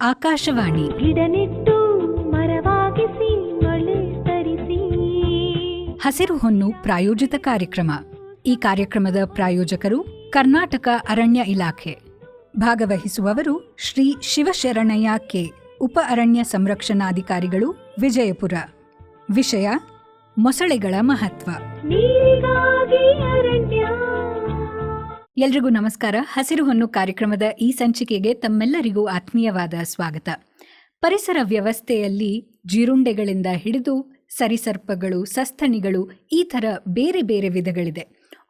ಆಕಾಶವಾಣಿ. ಗಿಡನೆಟ್ಟು ಮರವಾಗಿಸಿ ಮಳೆ ತರಿಸಿ. ಹಸಿರು ಹೊನ್ನು ಪ್ರಾಯೋಜಿತ ಕಾರ್ಯಕ್ರಮ. ಈ ಕಾರ್ಯಕ್ರಮದ ಪ್ರಾಯೋಜಕರು ಕರ್ನಾಟಕ ಅರಣ್ಯ ಇಲಾಖೆ. ಭಾಗವಹಿಸುವವರು ಶ್ರೀ ಶಿವಶರಣಯ್ಯ ಕೆ. ಉಪ ಅರಣ್ಯ ಸಂರಕ್ಷಣಾಧಿಕಾರಿಗಳು ವಿಜಯಪುರ. ವಿಷಯ ಮೊಸಳೆಗಳ ಮಹತ್ವ. ಎಲ್ರಿಗೂ ನಮಸ್ಕಾರ. ಹಸಿರು ಹೊನ್ನು ಕಾರ್ಯಕ್ರಮದ ಈ ಸಂಚಿಕೆಗೆ ತಮ್ಮೆಲ್ಲರಿಗೂ ಆತ್ಮೀಯವಾದ ಸ್ವಾಗತ. ಪರಿಸರ ವ್ಯವಸ್ಥೆಯಲ್ಲಿ ಜೀರುಂಡೆಗಳಿಂದ ಹಿಡಿದು ಸರಿಸರ್ಪಗಳು, ಸಸ್ತನಿಗಳು ಈ ಥರ ಬೇರೆ ಬೇರೆ ವಿಧಗಳಿದೆ.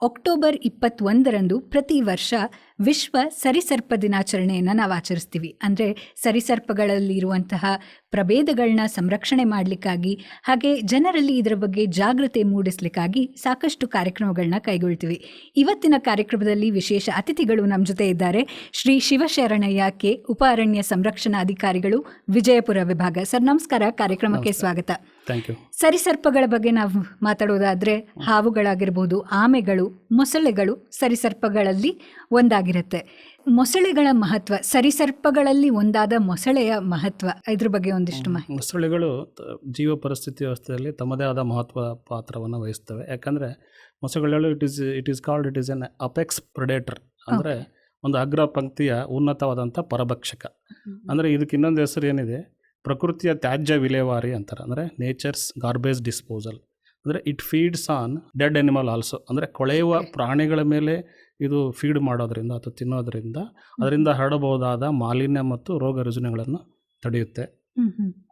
ಅಕ್ಟೋಬರ್ ಇಪ್ಪತ್ತೊಂದರಂದು ಪ್ರತಿ ವರ್ಷ ವಿಶ್ವ ಸರಿಸರ್ಪ ದಿನಾಚರಣೆಯನ್ನು ನಾವು ಆಚರಿಸ್ತೀವಿ. ಅಂದರೆ ಸರಿಸರ್ಪಗಳಲ್ಲಿರುವಂತಹ ಪ್ರಭೇದಗಳನ್ನ ಸಂರಕ್ಷಣೆ ಮಾಡಲಿಕ್ಕಾಗಿ ಹಾಗೆ ಜನರಲ್ಲಿ ಇದರ ಬಗ್ಗೆ ಜಾಗೃತಿ ಮೂಡಿಸ್ಲಿಕ್ಕಾಗಿ ಸಾಕಷ್ಟು ಕಾರ್ಯಕ್ರಮಗಳನ್ನ ಕೈಗೊಳ್ತೀವಿ. ಇವತ್ತಿನ ಕಾರ್ಯಕ್ರಮದಲ್ಲಿ ವಿಶೇಷ ಅತಿಥಿಗಳು ನಮ್ಮ ಜೊತೆ ಇದ್ದಾರೆ. ಶ್ರೀ ಶಿವಶರಣಯ್ಯ ಕೆ. ಉಪ ಅರಣ್ಯ ಸಂರಕ್ಷಣಾಧಿಕಾರಿಗಳು ವಿಜಯಪುರ ವಿಭಾಗ. ಸರ್ ನಮಸ್ಕಾರ. ಕಾರ್ಯಕ್ರಮಕ್ಕೆ ಸ್ವಾಗತ. ಸರಿಸರ್ಪಗಳ ಬಗ್ಗೆ ನಾವು ಮಾತಾಡೋದಾದ್ರೆ ಹಾವುಗಳಾಗಿರ್ಬೋದು ಆಮೆಗಳು ಮೊಸಳೆಗಳು ಸರಿಸರ್ಪಗಳಲ್ಲಿ ಒಂದಾಗಿರುತ್ತೆ ಮೊಸಳೆಗಳ ಮಹತ್ವ ಸರಿಸರ್ಪಗಳಲ್ಲಿ ಒಂದಾದ ಮೊಸಳೆಯ ಮಹತ್ವ ಇದ್ರ ಬಗ್ಗೆ ಒಂದಿಷ್ಟು ಮಾಹಿತಿ. ಮೊಸಳೆಗಳು ಜೀವ ಪರಿಸ್ಥಿತಿ ವ್ಯವಸ್ಥೆಯಲ್ಲಿ ತಮ್ಮದೇ ಆದ ಮಹತ್ವ ಪಾತ್ರವನ್ನು ವಹಿಸ್ತವೆ. ಯಾಕಂದರೆ ಮೊಸಳೆಗಳು it is it is called it is an apex predator ಅಂದರೆ ಒಂದು ಅಗ್ರ ಪಂಕ್ತಿಯ ಉನ್ನತವಾದಂಥ ಪರಭಕ್ಷಕ. ಅಂದರೆ ಇದಕ್ಕೆ ಇನ್ನೊಂದು ಹೆಸರು ಏನಿದೆ? ಪ್ರಕೃತಿಯ ತ್ಯಾಜ್ಯ ವಿಲೇವಾರಿ ಅಂತಾರೆ. ಅಂದರೆ ನೇಚರ್ಸ್ ಗಾರ್ಬೇಜ್ ಡಿಸ್ಪೋಸಲ್ ಅಂದರೆ it feeds on dead animal also ಅಂದರೆ ಕೊಳೆಯುವ ಪ್ರಾಣಿಗಳ ಮೇಲೆ ಇದು ಫೀಡ್ ಮಾಡೋದರಿಂದ ಅಥವಾ ತಿನ್ನೋದ್ರಿಂದ ಅದರಿಂದ ಹರಡಬಹುದಾದ ಮಾಲಿನ್ಯ ಮತ್ತು ರೋಗ ರುಜಿನಗಳನ್ನು ತಡೆಯುತ್ತೆ.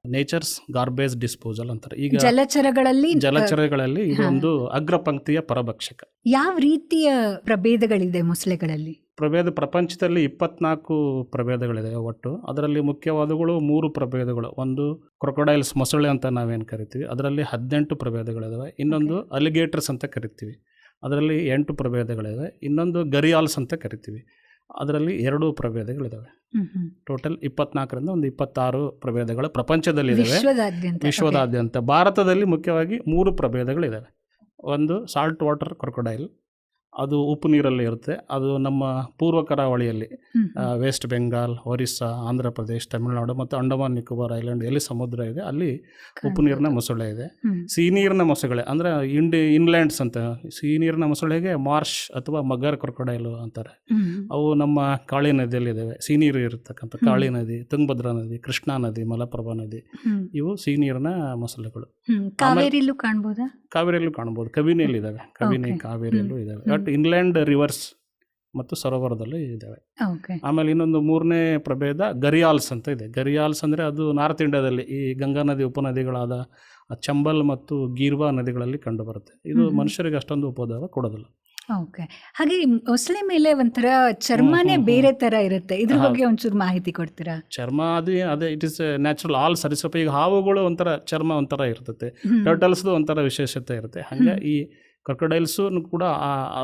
ನೇಚರ್ಸ್ ಗಾರ್ಬೇಜ್ ಡಿಸ್ಪೋಸಲ್ ಅಂತಾರೆ. ಈಗ ಜಲಚರಗಳಲ್ಲಿ ಜಲಚರಗಳಲ್ಲಿ ಇದು ಹಾ. ಒಂದು ಅಗ್ರ ಪಂಕ್ತಿಯ ಪರಭಕ್ಷಕ. ಯಾವ ರೀತಿಯ ಪ್ರಭೇದಗಳಿದೆ ಮೊಸಳೆಗಳಲ್ಲಿ? ಪ್ರಭೇದ ಪ್ರಪಂಚದಲ್ಲಿ ಇಪ್ಪತ್ನಾಲ್ಕು ಪ್ರಭೇದಗಳಿದೆ ಒಟ್ಟು. ಅದರಲ್ಲಿ ಮುಖ್ಯವಾದಗಳು ಮೂರು ಪ್ರಭೇದಗಳು. ಒಂದು ಕ್ರೊಕೊಡೈಲ್ಸ್ ಮೊಸಳೆ ಅಂತ ನಾವೇನು ಕರಿತೀವಿ. ಅದರಲ್ಲಿ ಹದಿನೆಂಟು ಪ್ರಭೇದಗಳಿದಾವೆ. ಇನ್ನೊಂದು ಅಲಿಗೇಟರ್ಸ್ ಅಂತ ಕರಿತೀವಿ. ಅದರಲ್ಲಿ ಎಂಟು ಪ್ರಭೇದಗಳಿವೆ. ಇನ್ನೊಂದು ಗರಿಯಾಲ್ಸ್ ಅಂತ ಕರಿತೀವಿ. ಅದರಲ್ಲಿ ಎರಡು ಪ್ರಭೇದಗಳಿದ್ದಾವೆ. ಟೋಟಲ್ ಇಪ್ಪತ್ನಾಲ್ಕರಿಂದ ಒಂದು ಇಪ್ಪತ್ತಾರು ಪ್ರಭೇದಗಳು ವಿಶ್ವದಾದ್ಯಂತ ವಿಶ್ವದಾದ್ಯಂತ. ಭಾರತದಲ್ಲಿ ಮುಖ್ಯವಾಗಿ ಮೂರು ಪ್ರಭೇದಗಳಿದ್ದಾವೆ ಒಂದು ಸಾಲ್ಟ್ ವಾಟರ್ ಕ್ರೊಕೊಡೈಲ್ ಅದು ಉಪ್ಪು ನೀರಲ್ಲಿ ಇರುತ್ತೆ. ಅದು ನಮ್ಮ ಪೂರ್ವ ಕರಾವಳಿಯಲ್ಲಿ. ವೆಸ್ಟ್ ಬೆಂಗಾಲ್ ಒರಿಸ್ಸಾ ಆಂಧ್ರ ಪ್ರದೇಶ್ ತಮಿಳುನಾಡು ಮತ್ತು ಅಂಡಮಾನ್ ನಿಕೋಬಾರ್ ಐಲ್ಯಾಂಡ್ ಎಲ್ಲಿ ಸಮುದ್ರ ಇದೆ ಅಲ್ಲಿ ಉಪ್ಪು ನೀರಿನ ಮೊಸಳೆ ಇದೆ. ಸಿಹಿ ನೀರಿನ ಮೊಸಳೆ ಅಂದರೆ ಇಂಡಿ ಇನ್ಲ್ಯಾಂಡ್ಸ್ ಅಂತ ಸಿಹಿ ನೀರಿನ ಮೊಸಳೆಗೆ ಮಾರ್ಷ್ ಅಥವಾ ಮಗ್ಗರ್ ಕ್ರೊಕೊಡೈಲು ಅಂತಾರೆ. ಅವು ನಮ್ಮ ಕಾಳಿ ನದಿಯಲ್ಲಿ ಇದ್ದಾವೆ. ಸಿಹಿ ನೀರು ಇರತಕ್ಕಂಥ ಕಾಳಿ ನದಿ ತುಂಗಭದ್ರಾ ನದಿ ಕೃಷ್ಣಾ ನದಿ ಮಲಪ್ರಭಾ ನದಿ ಇವು ಸಿಹಿ ನೀರಿನ ಮೊಸಳೆಗಳು. ಕಾವೇರಿಯಲ್ಲೂ ಕಾಣ್ಬೋದು? ಕಾವೇರಿಯಲ್ಲೂ ಕಾಣ್ಬೋದು. ಕಬಿನಿಯಲ್ಲಿ ಇದ್ದಾವೆ ಕಬಿನಿ Okay. ಕಾವೇರಿಯಲ್ಲೂ. ಇದ್ದಾವೆ. ಬಟ್ ಇನ್ಲ್ಯಾಂಡ್ ರಿವರ್ಸ್ ಮತ್ತು ಸರೋವರದಲ್ಲಿ ಇದ್ದಾವೆ ಓಕೆ ಆಮೇಲೆ ಇನ್ನೊಂದು ಮೂರನೇ ಪ್ರಭೇದ ಗರಿಯಾಲ್ಸ್ ಅಂತ ಇದೆ. ಗರಿಯಾಲ್ಸ್ ಅಂದರೆ ಅದು ನಾರ್ತ್ ಇಂಡಿಯಾದಲ್ಲಿ ಈ ಗಂಗಾ ನದಿ ಉಪನದಿಗಳಾದ ಚಂಬಲ್ ಮತ್ತು ಗೀರ್ವಾ ನದಿಗಳಲ್ಲಿ ಕಂಡುಬರುತ್ತೆ. ಇದು ಮನುಷ್ಯರಿಗೆ ಅಷ್ಟೊಂದು ಉಪದ್ರವ ಕೊಡೋದಿಲ್ಲ. ಓಕೆ ಹಾಗೆ ಈ ಮೊಸಳೆ ಮೇಲೆ ಒಂಥರ ಚರ್ಮನೇ ಬೇರೆ ತರ ಇರುತ್ತೆ. ಇದ್ರ ಬಗ್ಗೆ ಒಂಚೂರು ಮಾಹಿತಿ ಕೊಡ್ತೀರಾ? ಚರ್ಮ ಅದು ಅದೇ ಇಟ್ ಇಸ್ ನ್ಯಾಚುರಲ್ ಆಲ್ ಸರಿಸಪ ಈಗ ಹಾವುಗಳು ಒಂಥರ ಚರ್ಮ ಒಂಥರ ಇರ್ತದೆ ಟರ್ಟಲ್ಸ್ ಟರ್ಟಲ್ಸ್ದು ಒಂಥರ ವಿಶೇಷತೆ ಇರುತ್ತೆ. ಹಾಗೆ ಈ ಕ್ರೊಕೊಡೈಲ್ಸು ಕೂಡ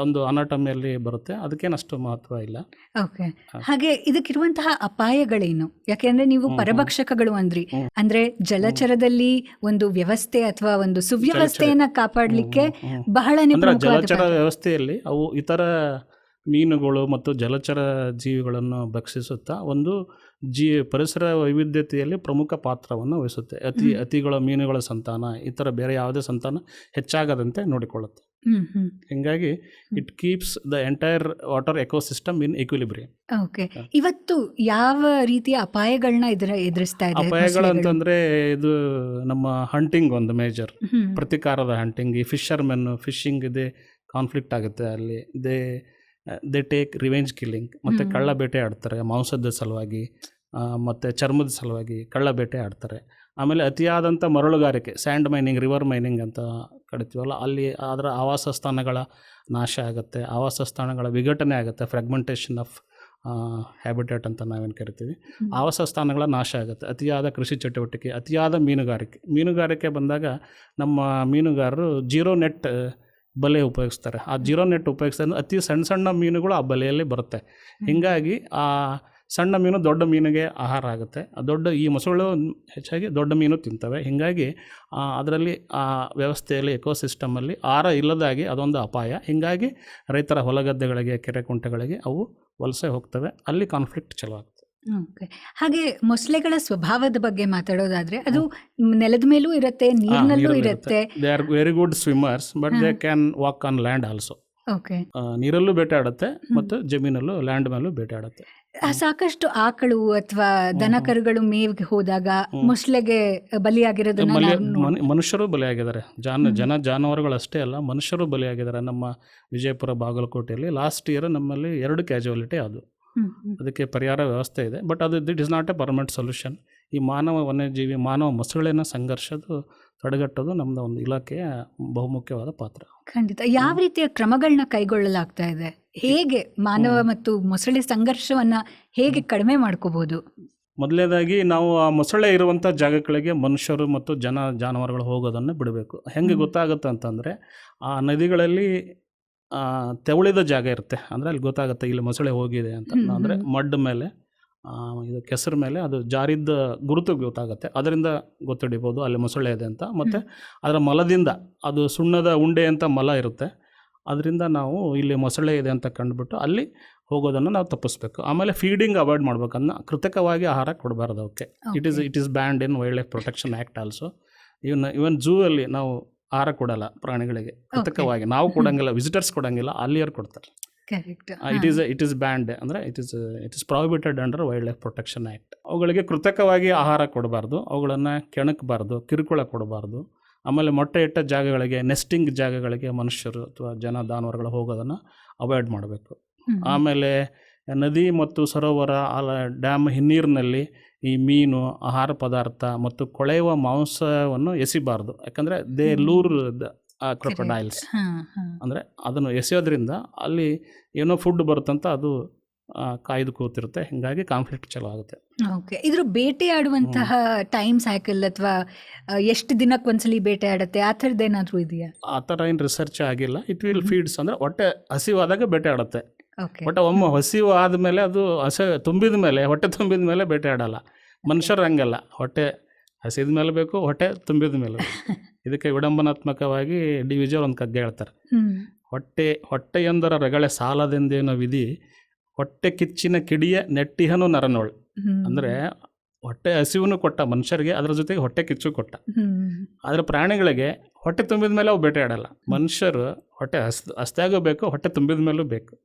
ಒಂದು ಅನಾಟಮಿಯಲ್ಲಿ ಬರುತ್ತೆ. ಅದಕ್ಕೇನು ಅಷ್ಟು ಮಹತ್ವ ಇಲ್ಲ. ಓಕೆ. ಹಾಗೆ ಇದಕ್ಕಿರುವಂತಹ ಅಪಾಯಗಳೇನು? ಯಾಕೆಂದ್ರೆ ನೀವು. ಪರಭಕ್ಷಕಗಳು ಅಂದ್ರಿ. ಅಂದ್ರೆ ಜಲಚರದಲ್ಲಿ ಒಂದು ವ್ಯವಸ್ಥೆ ಅಥವಾ ಒಂದು ಸುವ್ಯವಸ್ಥೆಯನ್ನ ಕಾಪಾಡಲಿಕ್ಕೆ. ಬಹಳ ಜಲಚರ ವ್ಯವಸ್ಥೆಯಲ್ಲಿ ಅವು ಇತರ ಮೀನುಗಳು ಮತ್ತು ಜಲಚರ ಜೀವಿಗಳನ್ನು ಭಕ್ಷಿಸುತ್ತಾ ಒಂದು ಜೀ ಪರಿಸರ ವೈವಿಧ್ಯತೆಯಲ್ಲಿ ಪ್ರಮುಖ ಪಾತ್ರವನ್ನು ವಹಿಸುತ್ತೆ. ಅತಿ ಅತಿಗಳ ಮೀನುಗಳ ಸಂತಾನ ಇತರ ಬೇರೆ ಯಾವುದೇ ಸಂತಾನ ಹೆಚ್ಚಾಗದಂತೆ ನೋಡಿಕೊಳ್ಳುತ್ತೆ. ಹಿಂಗಾಗಿ it keeps the entire water ecosystem in equilibrium okay ಇವತ್ತು ಯಾವ ರೀತಿಯ ಅಪಾಯಗಳನ್ನ ಇದರ ಎದುರಿಸ್ತಾ ಇದೆ ಅಪಾಯಗಳು? ಅಂತಂದ್ರೆ ಇದು ನಮ್ಮ ಹಂಟಿಂಗ್ ಒಂದು ಮೇಜರ್ ಪ್ರತಿಕಾರದ ಹಂಟಿಂಗ್ ಈ ಫಿಶರ್ಮೆನ್ ಫಿಶಿಂಗ್ ಇದೆ ಕಾನ್ಫ್ಲಿಕ್ಟ್ ಆಗುತ್ತೆ ಅಲ್ಲಿ. They they take revenge killing ಮತ್ತೆ ಕಳ್ಳ ಬೇಟೆ ಆಡ್ತಾರೆ ಮಾಂಸದ ಸಲುವಾಗಿ. ಮತ್ತು ಚರ್ಮದ ಸಲುವಾಗಿ ಕಳ್ಳಬೇಟೆ ಆಡ್ತಾರೆ. ಆಮೇಲೆ ಅತಿಯಾದಂಥ ಮರಳುಗಾರಿಕೆ ಸ್ಯಾಂಡ್ ಮೈನಿಂಗ್ ರಿವರ್ ಮೈನಿಂಗ್ ಅಂತ ಕಡಿತೀವಲ್ಲ ಅಲ್ಲಿ ಅದರ ಆವಾಸ ಸ್ಥಾನಗಳ ನಾಶ ಆಗುತ್ತೆ. ಆವಾಸ ಸ್ಥಾನಗಳ ವಿಘಟನೆ ಆಗುತ್ತೆ. ಫ್ರೆಗ್ಮೆಂಟೇಷನ್ ಆಫ್ ಹ್ಯಾಬಿಟೇಟ್ ಅಂತ ನಾವೇನು ಕರಿತೀವಿ. ಆವಾಸ ಸ್ಥಾನಗಳ ನಾಶ ಆಗುತ್ತೆ. ಅತಿಯಾದ ಕೃಷಿ ಚಟುವಟಿಕೆ ಅತಿಯಾದ ಮೀನುಗಾರಿಕೆ. ಮೀನುಗಾರಿಕೆ ಬಂದಾಗ ನಮ್ಮ ಮೀನುಗಾರರು ಜೀರೋ ನೆಟ್ ಬಲೆ ಉಪಯೋಗಿಸ್ತಾರೆ. ಆ ಜೀರೋ ನೆಟ್ ಉಪಯೋಗಿಸ್ತಾರೆ ಅತಿ ಸಣ್ಣ ಸಣ್ಣ ಮೀನುಗಳು ಆ ಬಲೆಯಲ್ಲಿ ಬರುತ್ತೆ. ಹೀಗಾಗಿ ಆ ಸಣ್ಣ ಮೀನು ದೊಡ್ಡ ಮೀನಿಗೆ ಆಹಾರ ಆಗುತ್ತೆ. ದೊಡ್ಡ ಈ ಮೊಸಳು ಹೆಚ್ಚಾಗಿ ದೊಡ್ಡ ಮೀನು ತಿಂತವೆ. ಹೀಗಾಗಿ ಅದರಲ್ಲಿ ಆ ವ್ಯವಸ್ಥೆಯಲ್ಲಿ ಎಕೋಸಿಸ್ಟಮಲ್ಲಿ ಆಹಾರ ಇಲ್ಲದಾಗಿ ಅದೊಂದು ಅಪಾಯ. ಹೀಗಾಗಿ ರೈತರ ಹೊಲಗದ್ದೆಗಳಿಗೆ ಕೆರೆ ಕುಂಟೆಗಳಿಗೆ ಅವು ವಲಸೆ ಹೋಗ್ತವೆ. ಅಲ್ಲಿ ಕಾನ್ಫ್ಲಿಕ್ಟ್ ಚಲೋ ಆಗುತ್ತೆ. ಓಕೆ. ಹಾಗೆ ಮೊಸಳೆಗಳ ಸ್ವಭಾವದ ಬಗ್ಗೆ ಮಾತಾಡೋದಾದ್ರೆ ಅದು ನೆಲದ ಮೇಲೂ ಇರುತ್ತೆ ನೀರಿನಲ್ಲೂ ಇರುತ್ತೆ. They are very good swimmers but they. Can walk on land also okay. ನೀರಲ್ಲೂ ಬೇಟೆ ಆಡುತ್ತೆ ಮತ್ತು ಜಮೀನಲ್ಲೂ ಲ್ಯಾಂಡ್ ಮೇಲೂ ಬೇಟೆ ಆಡುತ್ತೆ. ಆ ಸಾಕಷ್ಟು ಆಕಳು ಅಥವಾ ದನ. ಕರುಗಳು ಮೇವಿಗೆ ಹೋದಾಗ ಮೊಸಳೆಗೆ ಬಲಿಯಾಗಿರೋದನ್ನ ಬಲಿ- ನಾವು ನೋಡ್- ಮನು- ಮನುಷ್ಯರು ಬಲಿಯಾಗಿದ್ದಾರೆ. ಜಾನ ಜನ ಜಾನುವಾರುಗಳು ಅಷ್ಟೇ ಅಲ್ಲ ಮನುಷ್ಯರು ಬಲಿಯಾಗಿದ್ದಾರೆ. ನಮ್ಮ ವಿಜಯಪುರ ಬಾಗಲಕೋಟೆಯಲ್ಲಿ ಲಾಸ್ಟ್ ಇಯರ್ ನಮ್ಮಲ್ಲಿ ಎರಡು ಕ್ಯಾಜುವಾಲಿಟಿ ಅದು. ಹ್ಮ್, ಹ್ಮ್. ಅದಕ್ಕೆ ಪರಿಹಾರ ವ್ಯವಸ್ಥೆ ಇದೆ. ಬಟ್ ಅದು that is not a permanent solution. ಈ ಮಾನವ ವನ್ಯಜೀವಿ ಮಾನವ ಮೊಸಳೆನ ಸಂಘರ್ಷದ್ದು ತಡೆಗಟ್ಟೋದು ನಮ್ಮದು ಒಂದು ಇಲಾಖೆಯ ಬಹುಮುಖ್ಯವಾದ ಪಾತ್ರ. ಖಂಡಿತ. ಯಾವ ರೀತಿಯ ಕ್ರಮಗಳನ್ನ ಕೈಗೊಳ್ಳಲಾಗ್ತಾ ಇದೆ? ಹೇಗೆ ಮಾನವ ಮತ್ತು ಮೊಸಳೆ ಸಂಘರ್ಷವನ್ನ ಹೇಗೆ ಕಡಿಮೆ ಮಾಡ್ಕೋಬಹುದು? ಮೊದಲನೇದಾಗಿ ನಾವು ಆ ಮೊಸಳೆ ಇರುವಂಥ ಜಾಗಗಳಿಗೆ ಮನುಷ್ಯರು ಮತ್ತು ಜನ ಜಾನುವಾರುಗಳು ಹೋಗೋದನ್ನು ಬಿಡಬೇಕು. ಹೆಂಗೆ. ಗೊತ್ತಾಗುತ್ತೆ ಅಂತಂದರೆ ಆ ನದಿಗಳಲ್ಲಿ ತೆವಳಿದ ಜಾಗ ಇರುತ್ತೆ. ಅಂದರೆ ಅಲ್ಲಿ ಗೊತ್ತಾಗುತ್ತೆ ಇಲ್ಲಿ ಮೊಸಳೆ ಹೋಗಿದೆ ಅಂತ. ಅಂದರೆ ಮಡ್ ಮೇಲೆ ಇದು ಕೆಸರು ಮೇಲೆ ಅದು ಜಾರಿದ್ದ ಗುರುತು ಗೊತ್ತಾಗುತ್ತೆ. ಅದರಿಂದ ಗೊತ್ತಿಡಿಬೋದು ಅಲ್ಲಿ ಮೊಸಳೆ ಇದೆ ಅಂತ. ಮತ್ತು ಅದರ ಮಲದಿಂದ ಅದು ಸುಣ್ಣದ ಉಂಡೆ ಅಂತ ಮಲ ಇರುತ್ತೆ. ಅದರಿಂದ ನಾವು ಇಲ್ಲಿ ಮೊಸಳೆ ಇದೆ ಅಂತ ಕಂಡುಬಿಟ್ಟು ಅಲ್ಲಿ ಹೋಗೋದನ್ನು ನಾವು ತಪ್ಪಿಸ್ಬೇಕು. ಆಮೇಲೆ ಫೀಡಿಂಗ್ ಅವಾಯ್ಡ್ ಮಾಡ್ಬೇಕು ಅನ್ನ ಕೃತಕವಾಗಿ ಆಹಾರ ಕೊಡಬಾರ್ದು ಅವಕ್ಕೆ. It is it is banned in wildlife protection act also even even zoo ಅಲ್ಲಿ ನಾವು ಆಹಾರ ಕೊಡಲ್ಲ ಪ್ರಾಣಿಗಳಿಗೆ. ಕೃತಕವಾಗಿ ನಾವು ಕೊಡಂಗಿಲ್ಲ ವಿಸಿಟರ್ಸ್ ಕೊಡಂಗಿಲ್ಲ ಅಲ್ಲಿಯರು ಕೊಡ್ತಾರೆ. It is it is banned ಅಂದರೆ it is it is prohibited under wildlife protection act ಅವುಗಳಿಗೆ ಕೃತಕವಾಗಿ ಆಹಾರ ಕೊಡಬಾರ್ದು ಅವುಗಳನ್ನು ಕೆಣಕಬಾರ್ದು ಕಿರುಕುಳ ಕೊಡಬಾರ್ದು. ಆಮೇಲೆ ಮೊಟ್ಟೆ ಇಟ್ಟ ಜಾಗಗಳಿಗೆ ನೆಸ್ಟಿಂಗ್ ಜಾಗಗಳಿಗೆ ಮನುಷ್ಯರು ಅಥವಾ ಜನ ದಾನವರುಗಳು ಹೋಗೋದನ್ನು ಅವಾಯ್ಡ್ ಮಾಡಬೇಕು. ಆಮೇಲೆ ನದಿ ಮತ್ತು ಸರೋವರ ಅಲ್ಲ ಡ್ಯಾಮ್ ಹಿನ್ನೀರಿನಲ್ಲಿ ಈ ಮೀನು ಆಹಾರ ಪದಾರ್ಥ ಮತ್ತು ಕೊಳೆಯುವ ಮಾಂಸವನ್ನು ಎಸಿಬಾರ್ದು. ಯಾಕಂದರೆ ದೇ. ಲೂರ್ ದ ಕ್ರೊಕೊಡೈಲ್ಸ್ ಅಂದರೆ ಅದನ್ನು ಎಸೆಯೋದ್ರಿಂದ ಅಲ್ಲಿ ಏನೋ ಫುಡ್ ಬರುತ್ತಂತ ಅದು ಕಾಯ್ದು ಕೂತಿರುತ್ತೆ ಹೀಗಾಗಿ ಕಾನ್ಫ್ಲಿಕ್ಟ್ ಚಲೋ ಆಗುತ್ತೆ. ಓಕೆ. ಇದ್ರ ಬೇಟೆಯಾಡುವಂತಹ ಟೈಮ್ ಸೈಕಲ್ ಅಥವಾ ಎಷ್ಟು ದಿನಕ್ಕೆ ಒಂದ್ಸಲಿ ಬೇಟೆ ಆಡುತ್ತೆ ಆ ಥರದ್ದು ಏನಾದರೂ ಇದೆಯಾ? ಆ ಥರ ಏನು ರಿಸರ್ಚ್ ಆಗಿಲ್ಲ. ಇಟ್ ವಿಲ್ ಫೀಡ್ಸ್ ಅಂದರೆ ಹೊಟ್ಟೆ ಹಸಿವಾದಾಗ ಬೇಟೆ ಆಡುತ್ತೆ ಬಟ್ ಒಮ್ಮೆ ಹಸಿವು ಆದಮೇಲೆ ಅದು ಹಸ ತುಂಬಿದ ಮೇಲೆ ಹೊಟ್ಟೆ ತುಂಬಿದ ಮೇಲೆ ಬೇಟೆ ಆಡಲ್ಲ ಮನುಷ್ಯರು ಹಂಗಲ್ಲ. ಹೊಟ್ಟೆ ಹಸಿದ ಮೇಲೆ ಬೇಕು ಹೊಟ್ಟೆ ತುಂಬಿದ ಮೇಲೆ ಇದಕ್ಕೆ ವಿಡಂಬನಾತ್ಮಕವಾಗಿ ಡಿ ವಿಜಯ್ ಒಂದು ಕಗ್ಗ ಹೇಳ್ತಾರೆ ಹೊಟ್ಟೆ ಹೊಟ್ಟೆಯೊಂದರ ರಗಳೆ ಸಾಲದೆಂದೇನೋ ವಿಧಿ ಹೊಟ್ಟೆ ಕಿಚ್ಚಿನ ಕಿಡಿಯ ನೆಟ್ಟಿಹನು ನರನೋಳು. ಅಂದ್ರೆ ಹೊಟ್ಟೆ ಹಸಿವನ್ನು ಕೊಟ್ಟ ಮನುಷ್ಯರಿಗೆ ಅದರ ಜೊತೆಗೆ ಹೊಟ್ಟೆ ಕಿಚ್ಚು ಕೊಟ್ಟ. ಆದರೆ ಪ್ರಾಣಿಗಳಿಗೆ ಹೊಟ್ಟೆ ತುಂಬಿದ ಮೇಲೆ ಅವು ಬೇಟೆ ಆಡಲ್ಲ. ಮನುಷ್ಯರು ಹೊಟ್ಟೆ ಹಸ್ ಹಸ್ತಾಗೂ ಬೇಕು ಹೊಟ್ಟೆ ತುಂಬಿದ ಮೇಲೂ ಬೇಕು.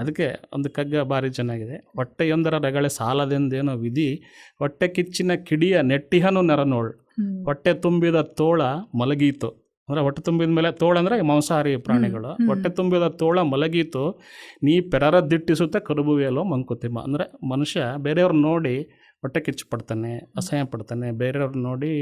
ಅದಕ್ಕೆ ಒಂದು ಕಗ್ಗ ಭಾರಿ ಚೆನ್ನಾಗಿದೆ. ಹೊಟ್ಟೆಯೊಂದರ ರಗಳೆ ಸಾಲದೆಂದೇನೋ ವಿಧಿ ಹೊಟ್ಟೆ ಕಿಚ್ಚಿನ ಕಿಡಿಯ ನೆಟ್ಟಿಹನು ನರನೋಳು. ಹೊಟ್ಟೆ ತುಂಬಿದ ತೋಳ ಮಲಗೀತು. ಅಂದರೆ ಹೊಟ್ಟೆ ತುಂಬಿದ ಮೇಲೆ ತೋಳ ಅಂದರೆ ಮಾಂಸಾಹಾರಿ ಪ್ರಾಣಿಗಳು. ಹೊಟ್ಟೆ ತುಂಬಿದ ತೋಳ ಮಲಗೀತು ನೀ ಪೆರರ ದಿಟ್ಟಿಸುತ್ತ ಕರುಬುವೆಯಲ್ಲೋ ಮಂಕುತಿಮ್ಮ ಅಂದ್ರೆ ಮನುಷ್ಯ ಬೇರೆಯವ್ರನ್ನ ನೋಡಿ ಹೊಟ್ಟೆ ಕಿಚ್ಚು ಪಡ್ತಾನೆ ಅಸಹ್ಯ ಪಡ್ತಾನೆ ಬೇರೆಯವ್ರು ನೋಡಿ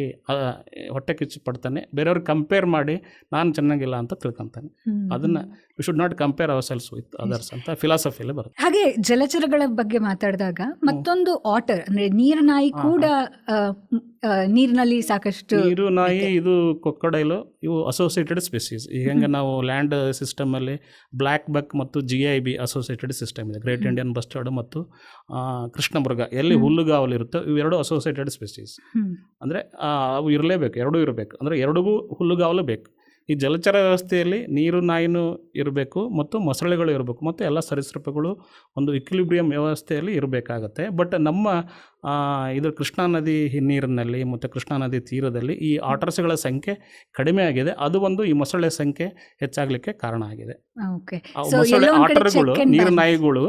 ಹೊಟ್ಟೆ ಕಿಚ್ಚು ಪಡ್ತಾನೆ ಬೇರೆಯವ್ರಿಗೆ ಕಂಪೇರ್ ಮಾಡಿ ನಾನು ಚೆನ್ನಾಗಿಲ್ಲ ಅಂತ ತಿಳ್ಕೊತಾನೆ. ಅದನ್ನ we should not compare ourselves with others ಅಂತ ಫಿಲಾಸಫಿಯಲ್ಲಿ ಬರುತ್ತೆ. ಹಾಗೆ ಜಲಚರಗಳ ಬಗ್ಗೆ ಮಾತಾಡಿದಾಗ ಮತ್ತೊಂದು ಆಟರ್ ಅಂದ್ರೆ ನೀರ್ನಾಯಿ ಕೂಡ ನೀರಿನಲ್ಲಿ ಸಾಕಷ್ಟು ನೀರು ನಾಯಿ ಇದು ಕೊಕ್ಕಡೈಲು ಇವು ಅಸೋಸಿಯೇಟೆಡ್ ಸ್ಪೀಸೀಸ್ ಈಗ ಹೆಂಗೆ ನಾವು ಲ್ಯಾಂಡ್ ಸಿಸ್ಟಮಲ್ಲಿ ಬ್ಲ್ಯಾಕ್ ಬಕ್ ಮತ್ತು G I B associated system ಇದೆ. ಗ್ರೇಟ್. ಇಂಡಿಯನ್ ಬಸ್ಟರ್ಡ್ ಮತ್ತು ಕೃಷ್ಣಮೃಗ. ಎಲ್ಲಿ ಹ್ಮ್. ಇರುತ್ತೋ ಇವೆರಡು ಅಸೋಸಿಯೇಟೆಡ್ ಸ್ಪೆಸೀಸ್. ಅಂದರೆ ಅವು ಇರಲೇಬೇಕು ಎರಡೂ ಇರಬೇಕು. ಅಂದರೆ ಎರಡಿಗೂ ಹುಲ್ಲುಗಾವಲು ಬೇಕು. ಈ ಜಲಚರ ವ್ಯವಸ್ಥೆಯಲ್ಲಿ ನೀರು ನಾಯಿನೂ ಇರಬೇಕು ಮತ್ತು ಮೊಸಳೆಗಳು ಇರಬೇಕು ಮತ್ತು ಎಲ್ಲ ಸರೀಸೃಪಗಳು ಒಂದು ಇಕ್ವಿಲಿಬ್ರಿಯಂ ವ್ಯವಸ್ಥೆಯಲ್ಲಿ ಇರಬೇಕಾಗತ್ತೆ. ಬಟ್ ನಮ್ಮ ಆ, ಇದು ಕೃಷ್ಣಾ ನದಿ ನೀರಿನಲ್ಲಿ ಮತ್ತು ಕೃಷ್ಣಾ ನದಿ ತೀರದಲ್ಲಿ ಈ ಆಟರ್ಸ್ಗಳ ಸಂಖ್ಯೆ ಕಡಿಮೆ ಆಗಿದೆ. ಅದು ಒಂದು ಈ ಮೊಸಳೆ ಸಂಖ್ಯೆ ಹೆಚ್ಚಾಗಲಿಕ್ಕೆ ಕಾರಣ ಆಗಿದೆ. ಮೊಸಳೆ ಆಟರ್ಗಳು ನೀರು ನಾಯಿಗಳು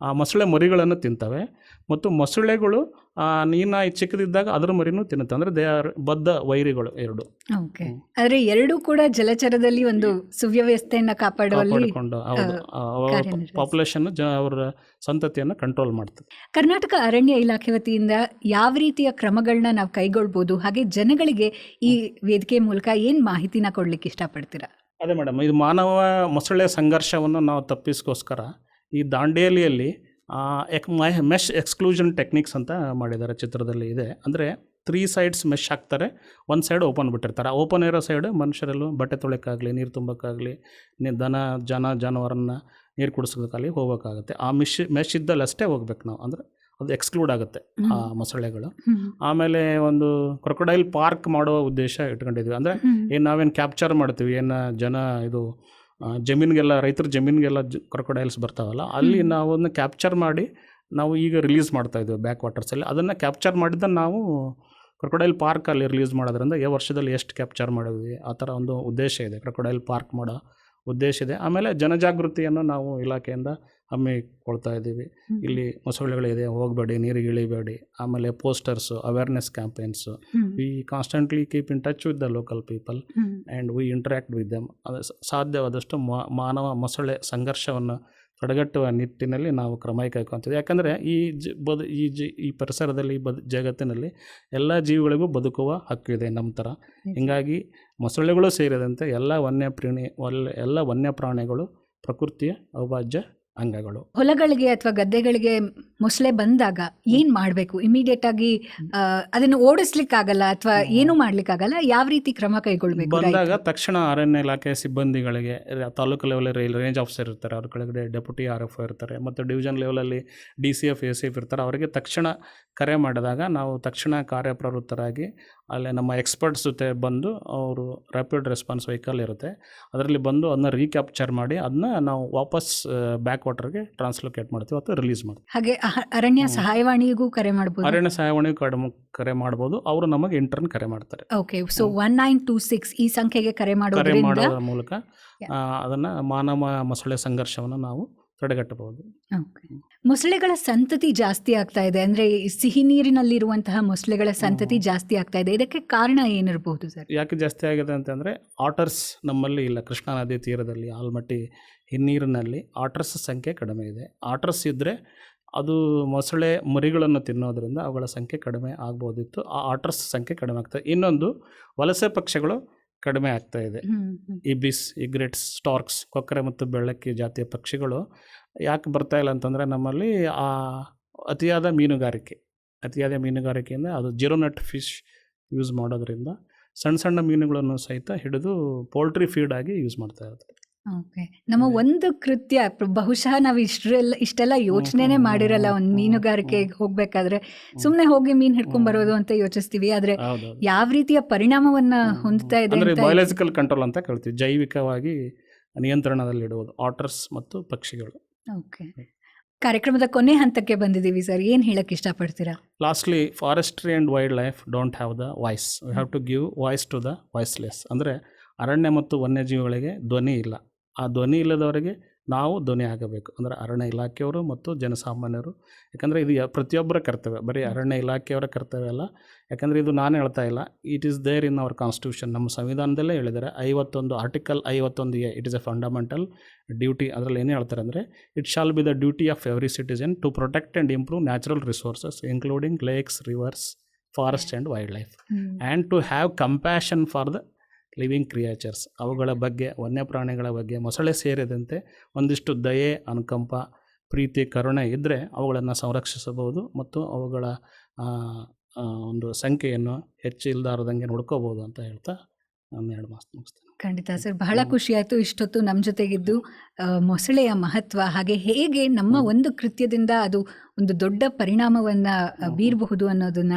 ಆ ಮೊಸಳೆ ಮರಿಗಳನ್ನು ತಿಂತವೆ. ಮತ್ತು ಮೊಸಳೆಗಳು ಆ ನೀನ ಚಿಕ್ಕದಿದ್ದಾಗ ಅದರ ಮರಿನೂ ತಿನ್ನುತ್ತೆ. ಅಂದ್ರೆ ದೇ ಆರ್ ಬದ್ಧ ವೈರಿಗಳು ಎರಡು. ಓಕೆ. ಆದ್ರೆ ಎರಡೂ ಕೂಡ ಜಲಚರದಲ್ಲಿ ಒಂದು ಸುವ್ಯವಸ್ಥೆಯನ್ನ ಕಾಪಾಡುವಲ್ಲಿ ಪಾಪ್ಯುಲೇಷನ್ ಜ ಅವರ ಸಂತತಿಯನ್ನು ಕಂಟ್ರೋಲ್ ಮಾಡ್ತದೆ. ಕರ್ನಾಟಕ ಅರಣ್ಯ ಇಲಾಖೆ ವತಿಯಿಂದ ಯಾವ ರೀತಿಯ ಕ್ರಮಗಳನ್ನ ನಾವು ಕೈಗೊಳ್ಬೋದು? ಹಾಗೆ ಜನಗಳಿಗೆ ಈ ವೇದಿಕೆ ಮೂಲಕ ಏನ್ ಮಾಹಿತಿನ ಕೊಡ್ಲಿಕ್ಕೆ ಇಷ್ಟಪಡ್ತೀರಾ? ಅದೇ ಮೇಡಮ್ ಇದು ಮಾನವ ಮೊಸಳೆ ಸಂಘರ್ಷವನ್ನು ನಾವು ತಪ್ಪಿಸ್ಕೋಸ್ಕರ ಈ ದಾಂಡೇಲಿಯಲ್ಲಿ ಎಕ್ ಮೆಶ್ ಎಕ್ಸ್ಕ್ಲೂಷನ್ ಟೆಕ್ನಿಕ್ಸ್ ಅಂತ ಮಾಡಿದ್ದಾರೆ ಚಿತ್ರದಲ್ಲಿ ಇದೆ. ಅಂದರೆ ತ್ರೀ ಸೈಡ್ಸ್ ಮೆಶ್ ಹಾಕ್ತಾರೆ ಒಂದು ಸೈಡ್ ಓಪನ್ ಬಿಟ್ಟಿರ್ತಾರೆ. ಆ ಓಪನ್ ಇರೋ ಸೈಡ್ ಮನುಷ್ಯರಲ್ಲೂ ಬಟ್ಟೆ ತೊಳೆಯೋಕ್ಕಾಗಲಿ ನೀರು ತುಂಬೋಕ್ಕಾಗಲಿ ದನ ಜನ ಜಾನುವಾರನ್ನ ನೀರು ಕುಡಿಸೋದಕ್ಕಾಗಲಿ ಹೋಗೋಕ್ಕಾಗುತ್ತೆ. ಆ ಮಿಶ್ ಮೆಶ್ ಇದ್ದಲ್ಲಿ ಅಷ್ಟೇ ಹೋಗ್ಬೇಕು ನಾವು. ಅಂದರೆ ಅದು ಎಕ್ಸ್ಕ್ಲೂಡ್ ಆಗುತ್ತೆ ಆ ಮೊಸಳೆಗಳು. ಆಮೇಲೆ ಒಂದು ಕ್ರೊಕೊಡೈಲ್ ಪಾರ್ಕ್ ಮಾಡೋ ಉದ್ದೇಶ ಇಟ್ಕೊಂಡಿದ್ವಿ. ಅಂದರೆ. ಏನು ನಾವೇನು ಕ್ಯಾಪ್ಚರ್ ಮಾಡ್ತೀವಿ ಏನು ಜನ ಇದು ಜಮೀನಿಗೆಲ್ಲ ರೈತರ ಜಮೀನಿಗೆಲ್ಲ ಜ ಕ್ರೊಕೊಡೈಲ್ಸ್ ಬರ್ತಾವಲ್ಲ ಅಲ್ಲಿ. ನಾವು ಅದನ್ನ ಕ್ಯಾಪ್ಚರ್ ಮಾಡಿ ನಾವು ಈಗ ರಿಲೀಸ್ ಮಾಡ್ತಾ ಇದ್ದೀವಿ ಬ್ಯಾಕ್ ವಾಟರ್ಸಲ್ಲಿ ಅದನ್ನು ಕ್ಯಾಪ್ಚರ್ ಮಾಡಿದ್ದನ್ನು ನಾವು ಕ್ರೊಕೊಡೈಲ್ ಪಾರ್ಕಲ್ಲಿ ರಿಲೀಸ್ ಮಾಡೋದ್ರಿಂದ ಈ ವರ್ಷದಲ್ಲಿ ಎಷ್ಟು ಕ್ಯಾಪ್ಚರ್ ಮಾಡಿದ್ವಿ? ಆ ಥರ ಒಂದು ಉದ್ದೇಶ ಇದೆ. ಕ್ರೊಕೊಡೈಲ್ ಪಾರ್ಕ್ ಮಾಡೋ. ಉದ್ದೇಶ ಇದೆ. ಆಮೇಲೆ ಜನಜಾಗೃತಿಯನ್ನು ನಾವು ಇಲಾಖೆಯಿಂದ ಹಮ್ಮಿಕೊಳ್ತಾ ಇದ್ದೀವಿ. ಇಲ್ಲಿ ಮೊಸಳೆಗಳಿದೆ ಹೋಗಬೇಡಿ ನೀರಿಗೆ ಇಳಿಬೇಡಿ ಆಮೇಲೆ posters awareness campaigns. We constantly keep in touch with the local people. And we interact with them ಅದು ಸಾಧ್ಯವಾದಷ್ಟು ಮಾ- ಮಾನವ ಮೊಸಳೆ ಸಂಘರ್ಷವನ್ನು ತಡೆಗಟ್ಟುವ ನಿಟ್ಟಿನಲ್ಲಿ ನಾವು ಕ್ರಮ ಕೈಗೊಳ್ತೀವಿ. ಯಾಕಂದರೆ ಈ ಜ ಬದು ಈ ಜಿ ಈ ಪರಿಸರದಲ್ಲಿ ಈ ಬದು ಜಗತ್ತಿನಲ್ಲಿ ಎಲ್ಲ ಜೀವಿಗಳಿಗೂ ಬದುಕುವ ಹಕ್ಕು ಇದೆ ನಮ್ಮ ಥರ. ಹಿಂಗಾಗಿ ಮೊಸಳೆಗಳು ಸೇರಿದಂತೆ ಎಲ್ಲ ವನ್ಯ ಪ್ರಾಣಿ ಎಲ್ಲ ವನ್ಯ ಪ್ರಾಣಿಗಳು ಪ್ರಕೃತಿಯ ಅವಿಭಾಜ್ಯ ಅಂಗಗಳು. ಹೊಲಗಳಿಗೆ ಅಥವಾ ಗದ್ದೆಗಳಿಗೆ ಮೊಸಳೆ ಬಂದಾಗ ಏನ್ ಮಾಡಬೇಕು? ಇಮಿಡಿಯೇಟ್ ಆಗಿ ಅದನ್ನು ಓಡಿಸ್ಲಿಕ್ಕಾಗಲ್ಲ ಅಥವಾ ಏನು ಮಾಡ್ಲಿಕ್ಕಾಗಲ್ಲ? ಯಾವ ರೀತಿ ಕ್ರಮ ಕೈಗೊಳ್ಬೇಕು ಬಂದಾಗ? ತಕ್ಷಣ ಅರಣ್ಯ ಇಲಾಖೆ ಸಿಬ್ಬಂದಿಗಳಿಗೆ ತಾಲೂಕು ಲೆವೆಲ್ ರೇಂಜ್ ಆಫೀಸರ್ ಇರ್ತಾರೆ ಅವ್ರ ಕೆಳಗಡೆ ಡೆಪ್ಯೂಟಿ ಆರ್ ಎಫ್ ಇರ್ತಾರೆ ಮತ್ತು ಡಿವಿಷನ್ ಲೆವೆಲಲ್ಲಿ D C F A C F ಇರ್ತಾರೆ ಅವರಿಗೆ ತಕ್ಷಣ ಕರೆ ಮಾಡಿದಾಗ ನಾವು ತಕ್ಷಣ ಕಾರ್ಯಪ್ರವೃತ್ತರಾಗಿ ಅಲ್ಲೇ ನಮ್ಮ ಎಕ್ಸ್ಪರ್ಟ್ಸ್ ಜೊತೆ ಬಂದು ಅವರು ರ್ಯಾಪಿಡ್ ರೆಸ್ಪಾನ್ಸ್ ವೆಹಿಕಲ್ ಇರುತ್ತೆ. ಅದರಲ್ಲಿ ಬಂದು ಅದನ್ನ ರೀಕ್ಯಾಪ್ಚರ್ ಮಾಡಿ ಅದನ್ನ ನಾವು ವಾಪಸ್ ಬ್ಯಾಕ್ ವಾಟರ್ಗೆ ಟ್ರಾನ್ಸ್ಲೋಕೇಟ್ ಮಾಡ್ತೀವಿ ಅಥವಾ ರಿಲೀಸ್ ಮಾಡ್ತೀವಿ. ಹಾಗೆ ಅರಣ್ಯ. ಸಹಾಯವಾಣಿಗೂ ಕರೆ ಮಾಡಬಹುದು ಅರಣ್ಯ ಸಹಾಯವಾಣಿ ಕಡೆ ಕರೆ ಮಾಡಬಹುದು ಅವರು ನಮಗೆ ಇಂಟರ್ನ್ ಕರೆ ಮಾಡ್ತಾರೆ. Okay so one nine two six ಈ ಸಂಖ್ಯೆಗೆ ಕರೆ ಮಾಡೋದ್ರ ಮೂಲಕ. ಅದನ್ನ ಮಾನವ ಮೊಸಳೆ ಸಂಘರ್ಷವನ್ನು ನಾವು ತಡೆಗಟ್ಟಬಹುದು. ಮೊಸಳೆಗಳ ಸಂತತಿ ಜಾಸ್ತಿ ಆಗ್ತಾ ಇದೆ. ಅಂದ್ರೆ ಸಿಹಿ ನೀರಿನಲ್ಲಿರುವಂತಹ ಮೊಸಳೆಗಳ ಸಂತತಿ ಜಾಸ್ತಿ ಆಗ್ತಾ ಇದೆ. ಇದಕ್ಕೆ ಕಾರಣ ಏನಿರಬಹುದು ಸರ್? ಯಾಕೆ ಜಾಸ್ತಿ ಆಗಿದೆ ಅಂತಂದ್ರೆ ಆಟರ್ಸ್ ನಮ್ಮಲ್ಲಿ ಇಲ್ಲ. ಕೃಷ್ಣಾ ನದಿ ತೀರದಲ್ಲಿ ಆಲ್ಮಟ್ಟಿ ಹಿನ್ನೀರಿನಲ್ಲಿ ಆಟರ್ಸ್ ಸಂಖ್ಯೆ ಕಡಿಮೆ ಇದೆ. ಆಟರ್ಸ್ ಇದ್ದರೆ ಅದು ಮೊಸಳೆ ಮರಿಗಳನ್ನು ತಿನ್ನೋದ್ರಿಂದ ಅವುಗಳ ಸಂಖ್ಯೆ ಕಡಿಮೆ ಆಗ್ಬೋದಿತ್ತು. ಆ ಆಟರ್ಸ್ ಸಂಖ್ಯೆ ಕಡಿಮೆ ಆಗ್ತದೆ ಇನ್ನೊಂದು ವಲಸೆ ಪಕ್ಷಿಗಳು ಕಡಿಮೆ ಆಗ್ತಾ ಇದೆ. ಇಬಿಸ್ ಇಗ್ರೆಟ್ಸ್ ಸ್ಟಾರ್ಕ್ಸ್ ಕೊಕ್ಕರೆ ಮತ್ತು ಬೆಳ್ಳಕ್ಕಿ ಜಾತಿಯ ಪಕ್ಷಿಗಳು ಯಾಕೆ ಬರ್ತಾ ಇಲ್ಲ ಅಂತಂದರೆ ನಮ್ಮಲ್ಲಿ ಆ ಅತಿಯಾದ ಮೀನುಗಾರಿಕೆ ಅತಿಯಾದ ಮೀನುಗಾರಿಕೆಯಿಂದ ಅದು ಜಿರೋನಟ್ ನೆಟ್ ಫಿಶ್ ಯೂಸ್ ಮಾಡೋದ್ರಿಂದ ಸಣ್ಣ ಸಣ್ಣ ಮೀನುಗಳನ್ನು ಸಹಿತ ಹಿಡಿದು ಪೋಲ್ಟ್ರಿ ಫೀಡ್ ಆಗಿ ಯೂಸ್ ಮಾಡ್ತಾ ಇರ್ತಾರೆ ಓಕೆ. ನಮ್ಮ ಒಂದು ಕೃತ್ಯ ಪ್ರ- ಬಹುಶಃ ನಾವು ಇಷ್ಟೆಲ್ಲ ಇಷ್ಟೆಲ್ಲ ಯೋಚನೆನೆ ಮಾಡಿರಲ್ಲ ಒಂದು ಮೀನುಗಾರಿಕೆ ಮೀನುಗಾರಿಕೆಗೆ. ಹೋಗ್ಬೇಕಾದ್ರೆ. ಸುಮ್ನೆ ಹೋಗಿ ಮೀನ್ ಹಿಡ್ಕೊಂಡ್ ಬರೋದು ಅಂತ ಯೋಚಿಸ್ತೀವಿ. ಆದ್ರೆ ಹೌದು ಯಾವ ರೀತಿಯ ಪರಿಣಾಮವನ್ನ ಹೊಂದ್ತಾ ಇದೆ ಅಂದ್ರೆ ಅಂತ ಬಯೋಲಾಜಿಕಲ್ ಕಂಟ್ರೋಲ್ ಅಂತ ಕೇಳ್ತೀವಿ. ಜೈವಿಕವಾಗಿ ನಿಯಂತ್ರಣದಲ್ಲಿಡುವುದು ಆಟರ್ಸ್ ಮತ್ತು ಪಕ್ಷಿಗಳು. ಓಕೆ. ಕಾರ್ಯಕ್ರಮದ ಕೊನೆ ಹಂತಕ್ಕೆ ಬಂದಿದ್ದೀವಿ ಸರ್. ಏನ್ ಹೇಳಕ್ ಇಷ್ಟಪಡ್ತೀರಾ? Lastly forestry and wildlife don't have the voice we have to give voice to the voiceless ಅಂದರೆ ಅರಣ್ಯ ಮತ್ತು ವನ್ಯಜೀವಿಗಳಿಗೆ ಧ್ವನಿ ಇಲ್ಲ. ಆ ಧ್ವನಿ ಇಲ್ಲದವರಿಗೆ ನಾವು ಧ್ವನಿ ಆಗಬೇಕು ಅಂದರೆ ಅರಣ್ಯ ಇಲಾಖೆಯವರು ಮತ್ತು ಜನಸಾಮಾನ್ಯರು. ಯಾಕಂದರೆ ಇದು ಪ್ರತಿಯೊಬ್ಬರ ಕರ್ತವ್ಯ. ಬರೀ ಅರಣ್ಯ ಇಲಾಖೆಯವರ ಕರ್ತವ್ಯ ಅಲ್ಲ. ಯಾಕಂದರೆ ಇದು ನಾನು ಹೇಳ್ತಾ ಇಲ್ಲ. It is there in our constitution ನಮ್ಮ ಸಂವಿಧಾನದಲ್ಲೇ ಹೇಳಿದ್ದಾರೆ. ಐವತ್ತೊಂದು ಆರ್ಟಿಕಲ್ ಐವತ್ತೊಂದು A it is a fundamental duty ಅದರಲ್ಲಿ ಏನು ಹೇಳ್ತಾರೆ ಅಂದರೆ it shall be the duty of every citizen to protect and improve natural resources including lakes rivers forest and wildlife and to have compassion for the living creatures. ಅವುಗಳ ಬಗ್ಗೆ ವನ್ಯಪ್ರಾಣಿಗಳ ಬಗ್ಗೆ ಮೊಸಳೆ ಸೇರಿದಂತೆ ಒಂದಿಷ್ಟು ದಯೆ ಅನುಕಂಪ ಪ್ರೀತಿ ಕರುಣೆ ಇದ್ದರೆ ಅವುಗಳನ್ನು ಸಂರಕ್ಷಿಸಬಹುದು ಮತ್ತು ಅವುಗಳ ಒಂದು ಸಂಖ್ಯೆಯನ್ನು ಹೆಚ್ಚಿಲ್ದಾರದಂಗೆ ನೋಡ್ಕೋಬೋದು ಅಂತ ಹೇಳ್ತಾ ನಾನು ಎರಡು ಮಾತು ಮುಗಿಸ್ತೇನೆ. ಖಂಡಿತ ಸರ್. ಬಹಳ. ಖುಷಿ ಆಯಿತು ಇಷ್ಟೊತ್ತು ನಮ್ಮ ಜೊತೆಗಿದ್ದು. ಮೊಸಳೆಯ ಮಹತ್ವ ಹಾಗೆ ಹೇಗೆ ನಮ್ಮ ಒಂದು ಕೃತ್ಯದಿಂದ ಅದು ಒಂದು ದೊಡ್ಡ ಪರಿಣಾಮವನ್ನು ಬೀರಬಹುದು ಅನ್ನೋದನ್ನ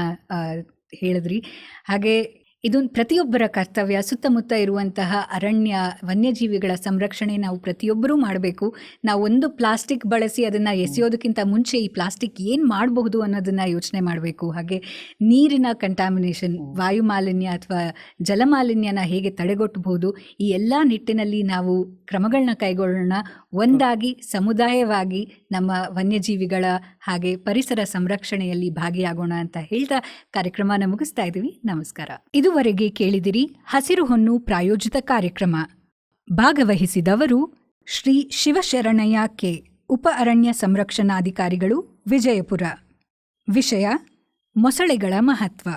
ಹೇಳಿದ್ರಿ. ಹಾಗೆ ಇದು ಪ್ರತಿಯೊಬ್ಬರ ಕರ್ತವ್ಯ. ಸುತ್ತಮುತ್ತ ಇರುವಂತಹ ಅರಣ್ಯ ವನ್ಯಜೀವಿಗಳ ಸಂರಕ್ಷಣೆ ನಾವು ಪ್ರತಿಯೊಬ್ಬರೂ ಮಾಡಬೇಕು. ನಾವು ಒಂದು ಪ್ಲಾಸ್ಟಿಕ್ ಬಳಸಿ ಅದನ್ನು ಎಸೆಯೋದಕ್ಕಿಂತ ಮುಂಚೆ ಈ ಪ್ಲಾಸ್ಟಿಕ್ ಏನು ಮಾಡಬಹುದು ಅನ್ನೋದನ್ನು ಯೋಚನೆ ಮಾಡಬೇಕು. ಹಾಗೆ ನೀರಿನ ಕಂಟಾಮಿನೇಷನ್. ವಾಯು ಮಾಲಿನ್ಯ ಅಥವಾ ಜಲಮಾಲಿನ್ಯನ ಹೇಗೆ ತಡೆಗಟ್ಟಬಹುದು ಈ ಎಲ್ಲ ನಿಟ್ಟಿನಲ್ಲಿ ನಾವು ಕ್ರಮಗಳನ್ನ ಕೈಗೊಳ್ಳೋಣ. ಒಂದಾಗಿ ಸಮುದಾಯವಾಗಿ ನಮ್ಮ ವನ್ಯಜೀವಿಗಳ ಹಾಗೆ ಪರಿಸರ ಸಂರಕ್ಷಣೆಯಲ್ಲಿ ಭಾಗಿಯಾಗೋಣ ಅಂತ ಹೇಳ್ತಾ ಕಾರ್ಯಕ್ರಮನ ಮುಗಿಸ್ತಾ ಇದ್ದೀವಿ. ನಮಸ್ಕಾರ. ಇದುವರೆಗೆ ಕೇಳಿದಿರಿ ಹಸಿರು ಹೊನ್ನು ಪ್ರಾಯೋಜಿತ ಕಾರ್ಯಕ್ರಮ. ಭಾಗವಹಿಸಿದವರು ಶ್ರೀ ಶಿವಶರಣಯ್ಯ ಕೆ. ಉಪ ಅರಣ್ಯ ಸಂರಕ್ಷಣಾಧಿಕಾರಿಗಳು ವಿಜಯಪುರ. ವಿಷಯ ಮೊಸಳೆಗಳ ಮಹತ್ವ.